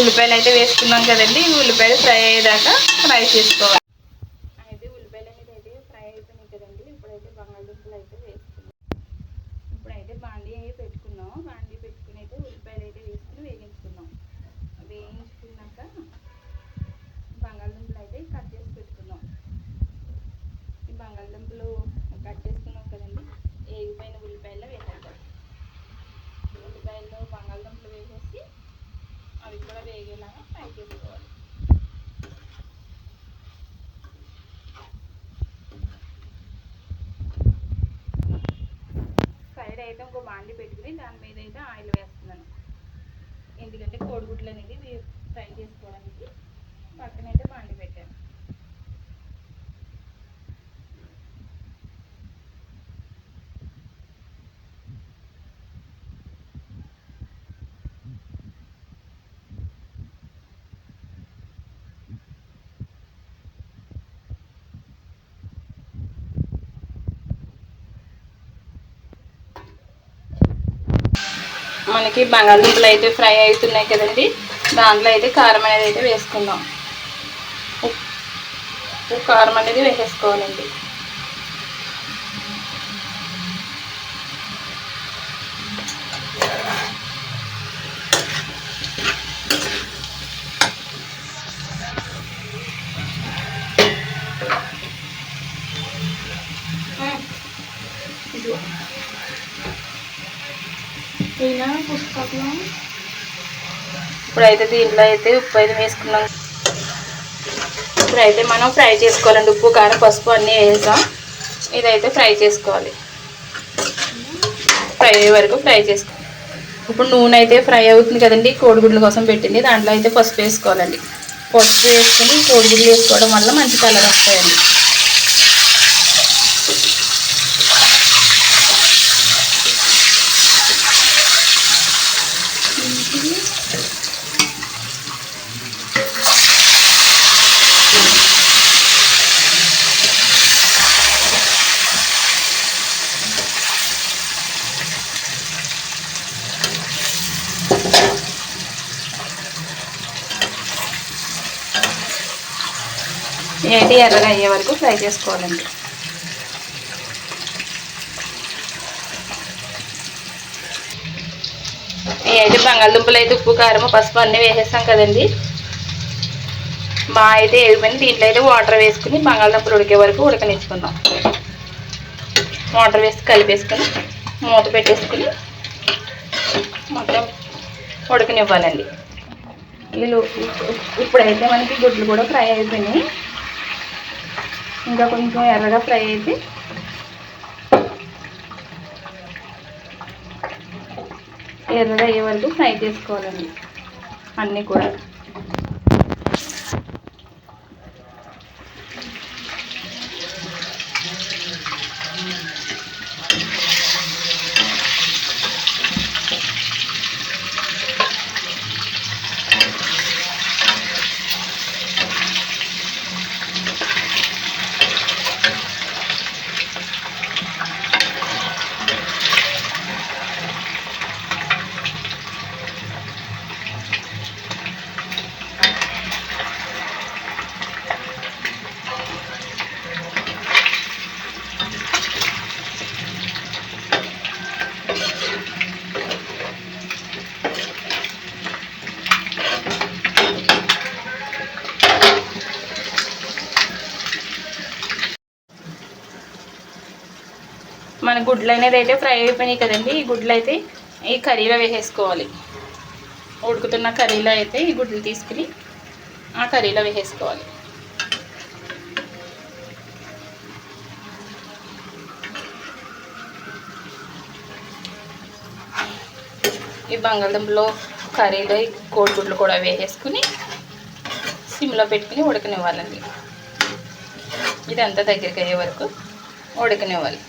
ఉల్లిపాయలు అయితే వేసుకున్నాం కదండి. ఉల్లిపాయలు ఫ్రై అయ్యేదాకా ఫ్రై చేసుకోవాలి. అయితే ఉల్లిపాయలు అనేది అయితే ఫ్రై అయిపోయినాయి కదండి. ఇప్పుడైతే బంగాళదుంపలు అయితే వేసుకున్నాం. ఇప్పుడైతే బాండీ అవి పెట్టుకున్నాం. బాండీ పెట్టుకుని అయితే ఉల్లిపాయలు అయితే వేసుకుని వేగించుకున్నాం వేయించుకున్నాక బంగాళదుంపలు అయితే కట్ చేసి పెట్టుకున్నాం ఈ బంగాళదుంపలు కట్ చేసుకున్నాం కదండి ఏగిపోయిన ఉల్లిపాయలు వేసేద్దాం ఉల్లిపాయలు బంగాళదుంపలు వేసేసి అవి కూడా వేగేలాగా ఫ్రై చేసుకోవాలి. సైడ్ అయితే ఇంకో బాండి పెట్టుకుని దాని మీద అయితే ఆయిల్ వేస్తున్నాను. ఎందుకంటే కోడిగుడ్లు అనేది ఫ్రై చేసుకోవడానికి పక్కనైతే బాండి పెట్టాను. మనకి బంగాళదుంపలు అయితే ఫ్రై అవుతున్నాయి కదండి. దాంట్లో అయితే కారం అనేది అయితే వేసుకుందాం. ఉప్పు కారం అనేది వేసేసుకోవాలండి. ఇదిగో. ఇలా పుస్తకంలో ఇప్పుడైతే దీంట్లో అయితే ఉప్పు అయితే వేసుకున్నాం. ఇప్పుడైతే మనం ఫ్రై చేసుకోవాలండి. ఉప్పు కారం పసుపు అన్నీ వేసాం. ఇదైతే ఫ్రై చేసుకోవాలి. ఫ్రై అయ్యే వరకు ఫ్రై చేసుకోవాలి ఇప్పుడు నూనె అయితే ఫ్రై అవుతుంది కదండి. కోడిగుడ్ల కోసం పెట్టింది. దాంట్లో అయితే పసుపు వేసుకోవాలండి. పసుపు వేసుకుని కోడిగుడ్లు వేసుకోవడం వల్ల మంచి కలర్ వస్తాయండి. ఏంటి ఎర్రగా అయ్యే వరకు ఫ్రై చేసుకోవాలండి. అయితే బంగాళదుంపలు అయితే ఉప్పు కారం పసుపు అన్నీ వేసేస్తాం కదండి. మా అయితే ఏగిపోయింది దీంట్లో అయితే వాటర్ వేసుకుని బంగాళదుంపలు ఉడికే వరకు ఉడకనిచ్చుకుందాం వాటర్ వేసి కలిపేసుకుని మూత పెట్టేసుకుని మొత్తం ఉడకనివ్వాలండి. వీళ్ళు ఇప్పుడైతే మనకి గుడ్లు కూడా ఫ్రై అయిపోయినాయి. ఇంకా కొంచెం ఎర్రగా ఫ్రై అయితే ఎర్రగా అయ్యే వరకు ఫ్రై చేసుకోవాలండి. అన్నీ కూడా. మన గుడ్లు అనేది అయితే ఫ్రై అయిపోయినాయి కదండి. ఈ గుడ్లు అయితే ఈ కర్రీలో వేసేసుకోవాలి. ఉడుకుతున్న కర్రీలో అయితే ఈ గుడ్లు తీసుకుని ఆ కర్రీలో వేసేసుకోవాలి. ఈ బంగాళదుంపలో కర్రీలో ఈ కోడిగుడ్లు కూడా వేసేసుకుని సిమ్లో పెట్టుకుని ఉడకనివ్వాలండి. ఇదంతా దగ్గరికి అయ్యే వరకు ఉడకనివ్వాలి.